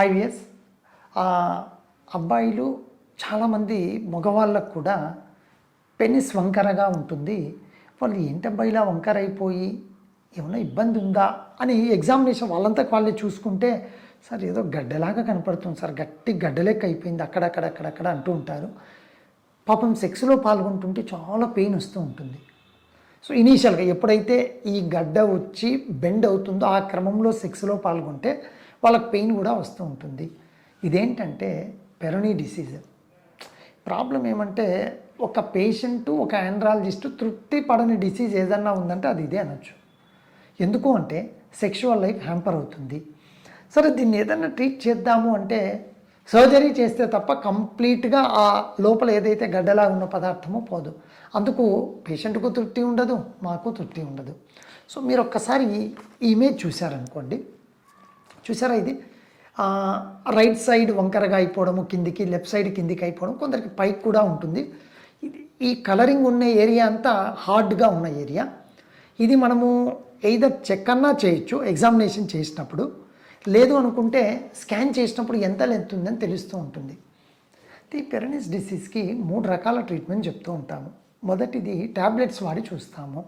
Hi VS అబ్బాయిలు చాలామంది మగవాళ్ళకు కూడా పెనిస్ వంకరగా ఉంటుంది. వాళ్ళు ఏంటి అబ్బాయిలా వంకర అయిపోయి ఏమైనా ఇబ్బంది ఉందా? అని ఎగ్జామినేషన్ వాళ్ళంతా వాళ్ళే చూసుకుంటే సార్ ఏదో గడ్డలాగా కనపడుతుంది సార్. గట్టి గడ్డలెక్క అయిపోయింది. అక్కడక్కడ అక్కడక్కడ అంటూ ఉంటారు. పాపం సెక్స్లో పాల్గొంటుంటే చాలా పెయిన్ వస్తూ ఉంటుంది. సో ఇనీషియల్గా ఎప్పుడైతే ఈ గడ్డ వచ్చి బెండ్ అవుతుందో ఆ క్రమంలో సెక్స్లో పాల్గొంటే వాళ్ళకి పెయిన్ కూడా వస్తూ ఉంటుంది. ఇదేంటంటే పెరోనీ డిసీజ్. ప్రాబ్లం ఏమంటే ఒక పేషెంట్ ఒక ఆండ్రాలజిస్ట్ తృప్తి పడని డిసీజ్ ఏదన్నా ఉందంటే అది ఇదే అనొచ్చు. ఎందుకు అంటే సెక్షువల్ లైఫ్ హ్యాంపర్ అవుతుంది. సరే దీన్ని ఏదైనా ట్రీట్ చేద్దాము అంటే సర్జరీ చేస్తే తప్ప కంప్లీట్గా ఆ లోపల ఏదైతే గడ్డలా ఉన్న పదార్థమో పోదు. అందుకు పేషెంట్కు తృప్తి ఉండదు మాకు తృప్తి ఉండదు. సో మీరు ఒక్కసారి ఈ ఇమేజ్ చూశారనుకోండి. చూసారా ఇది? రైట్ సైడ్ వంకరగా అయిపోవడము కిందికి లెఫ్ట్ సైడ్ కిందికి అయిపోవడం కొందరికి పైకి కూడా ఉంటుంది. ఇది ఈ కలరింగ్ ఉన్న ఏరియా అంతా హార్డ్గా ఉన్న ఏరియా ఇది మనము ఎయిదర్ చెక్ అన్నా చేయొచ్చు ఎగ్జామినేషన్ చేసినప్పుడు. లేదు అనుకుంటే స్కాన్ చేసినప్పుడు ఎంత లెంత్ ఉందని తెలుస్తూ ఉంటుంది. ఈ పెరనిస్ డిసీజ్కి మూడు రకాల ట్రీట్మెంట్ చెప్తూ ఉంటాము. మొదటిది ట్యాబ్లెట్స్ వాడి చూస్తాము.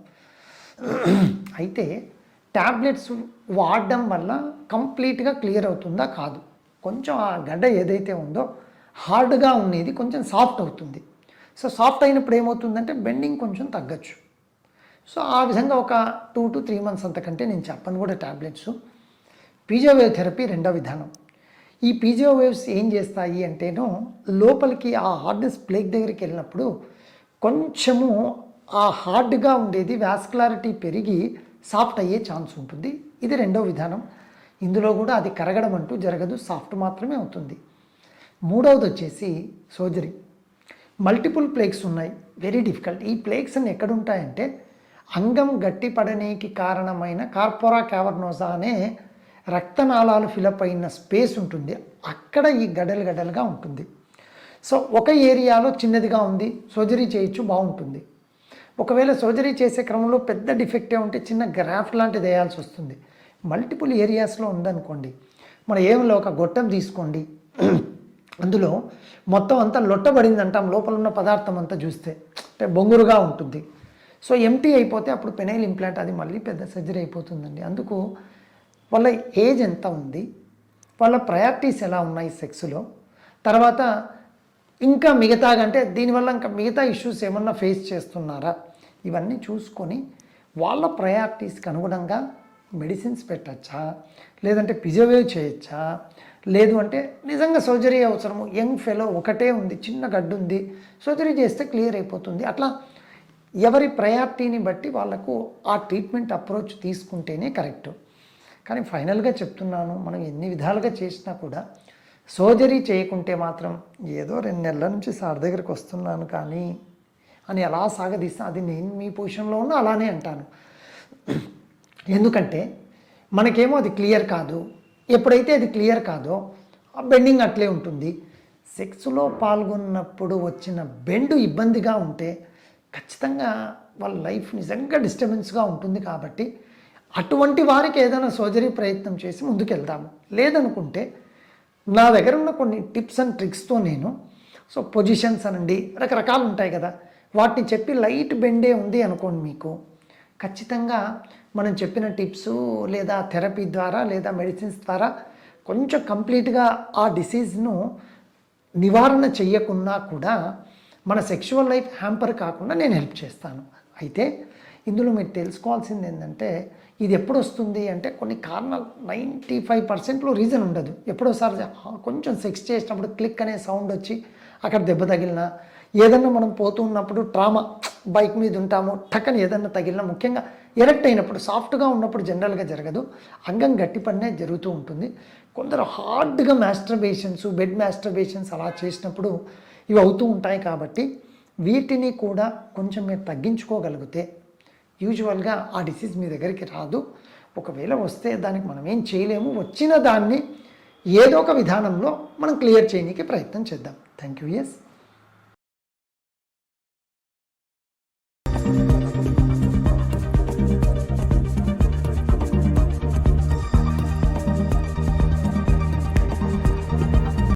అయితే ట్యాబ్లెట్స్ వాడడం వల్ల కంప్లీట్గా క్లియర్ అవుతుందా? కాదు. కొంచెం ఆ గడ్డ ఏదైతే ఉందో హార్డ్గా ఉండేది కొంచెం సాఫ్ట్ అవుతుంది. సో సాఫ్ట్ అయినప్పుడు ఏమవుతుందంటే బెండింగ్ కొంచెం తగ్గచ్చు. సో ఆ విధంగా ఒక టూ టు త్రీ మంత్స్ అంతకంటే నేను చెప్పను కూడా ట్యాబ్లెట్స్ పీజియోవేవ్ థెరపీ రెండో విధానం. ఈ పీజియో వేవ్స్ ఏం చేస్తాయి అంటేనో లోపలికి ఆ హార్డ్నెస్ ప్లేక్ దగ్గరికి వెళ్ళినప్పుడు కొంచెము ఆ హార్డ్గా ఉండేది వ్యాస్కులారిటీ పెరిగి సాఫ్ట్ అయ్యే ఛాన్స్ ఉంటుంది. ఇది రెండో విధానం. ఇందులో కూడా అది కరగడం అంటూ జరగదు. సాఫ్ట్ మాత్రమే అవుతుంది. మూడవది వచ్చేసి సర్జరీ మల్టిపుల్ ప్లేక్స్ ఉన్నాయి. Very difficult. ఈ ప్లేక్స్ అన్ని ఎక్కడుంటాయంటే అంగం గట్టిపడనీకి కారణమైన కార్పోరా క్యావర్నోసా అనే రక్తనాళాలు ఫిలప్ అయిన స్పేస్ ఉంటుంది. అక్కడ ఈ గడలు గడలుగా ఉంటుంది. సో ఒక ఏరియాలో చిన్నదిగా ఉంది. సర్జరీ చేయొచ్చు బాగుంటుంది. ఒకవేళ సర్జరీ చేసే క్రమంలో పెద్ద డిఫెక్టే ఉంటే చిన్న గ్రాఫ్ట్ లాంటిది వేయాల్సి వస్తుంది. మల్టిపుల్ ఏరియాస్లో ఉందనుకోండి మన ఏమిలో ఒక గొట్టం తీసుకోండి. అందులో మొత్తం అంతా లొట్టబడింది అంటాం లోపల ఉన్న పదార్థం అంతా చూస్తే. అంటే బొంగురుగా ఉంటుంది. సో ఎంటీ అయిపోతే అప్పుడు పెనైల్ ఇంప్లాంట్ అది మళ్ళీ పెద్ద సర్జరీ అయిపోతుందండి. అందుకు వాళ్ళ ఏజ్ ఎంత ఉంది వాళ్ళ ప్రయారిటీస్ ఎలా ఉన్నాయి సెక్స్లో తర్వాత ఇంకా మిగతా అంటే దీనివల్ల ఇంకా మిగతా ఇష్యూస్ ఏమన్నా ఫేస్ చేస్తున్నారా? ఇవన్నీ చూసుకొని వాళ్ళ ప్రయారిటీస్కి అనుగుణంగా మెడిసిన్స్ పెట్టచ్చా? లేదంటే ఫిజియోవేవ్ చేయొచ్చా? లేదు అంటే నిజంగా సర్జరీ అవసరము. యంగ్ ఫెలో ఒకటే ఉంది చిన్న గడ్డు ఉంది. సర్జరీ చేస్తే క్లియర్ అయిపోతుంది. అట్లా ఎవరి ప్రయారిటీని బట్టి వాళ్ళకు ఆ ట్రీట్మెంట్ అప్రోచ్ తీసుకుంటేనే కరెక్ట్ కానీ ఫైనల్గా చెప్తున్నాను మనం ఎన్ని విధాలుగా చేసినా కూడా సర్జరీ చేయకుంటే మాత్రం ఏదో రెండు నెలల నుంచి సార్ దగ్గరికి వస్తున్నాను కానీ అని ఎలా సాగదీస్తాను అది నేను మీ పొజిషన్లో ఉన్నా అలానే అంటాను. ఎందుకంటే మనకేమో అది క్లియర్ కాదు. ఎప్పుడైతే అది క్లియర్ కాదో ఆ బెండింగ్ అట్లే ఉంటుంది. సెక్స్లో పాల్గొన్నప్పుడు వచ్చిన బెండు ఇబ్బందిగా ఉంటే ఖచ్చితంగా వాళ్ళ లైఫ్ నిజంగా డిస్టర్బెన్స్గా ఉంటుంది కాబట్టి అటువంటి వారికి ఏదైనా సర్జరీ ప్రయత్నం చేసి ముందుకెళ్తాము లేదనుకుంటే నా దగ్గర ఉన్న కొన్ని టిప్స్ అండ్ ట్రిక్స్తో నేను సో పొజిషన్స్ అనండి రకరకాలు ఉంటాయి కదా. వాటిని చెప్పి లైట్ బెండే ఉంది అనుకోండి మీకు. ఖచ్చితంగా మనం చెప్పిన టిప్స్ లేదా థెరపీ ద్వారా లేదా మెడిసిన్స్ ద్వారా కొంచెం కంప్లీట్గా ఆ డిసీజ్ను నివారణ చెయ్యకున్నా కూడా మన సెక్షువల్ లైఫ్ హ్యాంపర్ కాకుండా నేను హెల్ప్ చేస్తాను. అయితే ఇందులో మీరు తెలుసుకోవాల్సింది ఏంటంటే ఇది ఎప్పుడు వస్తుంది అంటే కొన్ని కారణాలు నైంటీ ఫైవ్ పర్సెంట్లో రీజన్ ఉండదు. ఎప్పుడోసారి కొంచెం సెక్స్ చేసినప్పుడు క్లిక్ అనే సౌండ్ వచ్చి అక్కడ దెబ్బ తగిలిన ఏదన్నా మనం పోతున్నప్పుడు ట్రామా బైక్ మీద ఉంటాము టక్కని ఏదన్నా తగిలినా ముఖ్యంగా ఎరెక్ట్ అయినప్పుడు సాఫ్ట్గా ఉన్నప్పుడు జనరల్గా జరగదు. అంగం గట్టి పడినే జరుగుతూ ఉంటుంది. కొందరు హార్డ్గా మాస్టర్బేషన్స్ బెడ్ మాస్టర్బేషన్స్ అలా చేసినప్పుడు ఇవి అవుతూ ఉంటాయి కాబట్టి వీటిని కూడా కొంచెం మీరు తగ్గించుకోగలిగితే యూజువల్గా ఆ డిసీజ్ మీ దగ్గరికి రాదు. ఒకవేళ వస్తే దానికి మనం ఏం చేయలేము. వచ్చిన దాన్ని ఏదో ఒక విధానంలో మనం క్లియర్ చేయడానికి ప్రయత్నం చేద్దాం. Thank you yes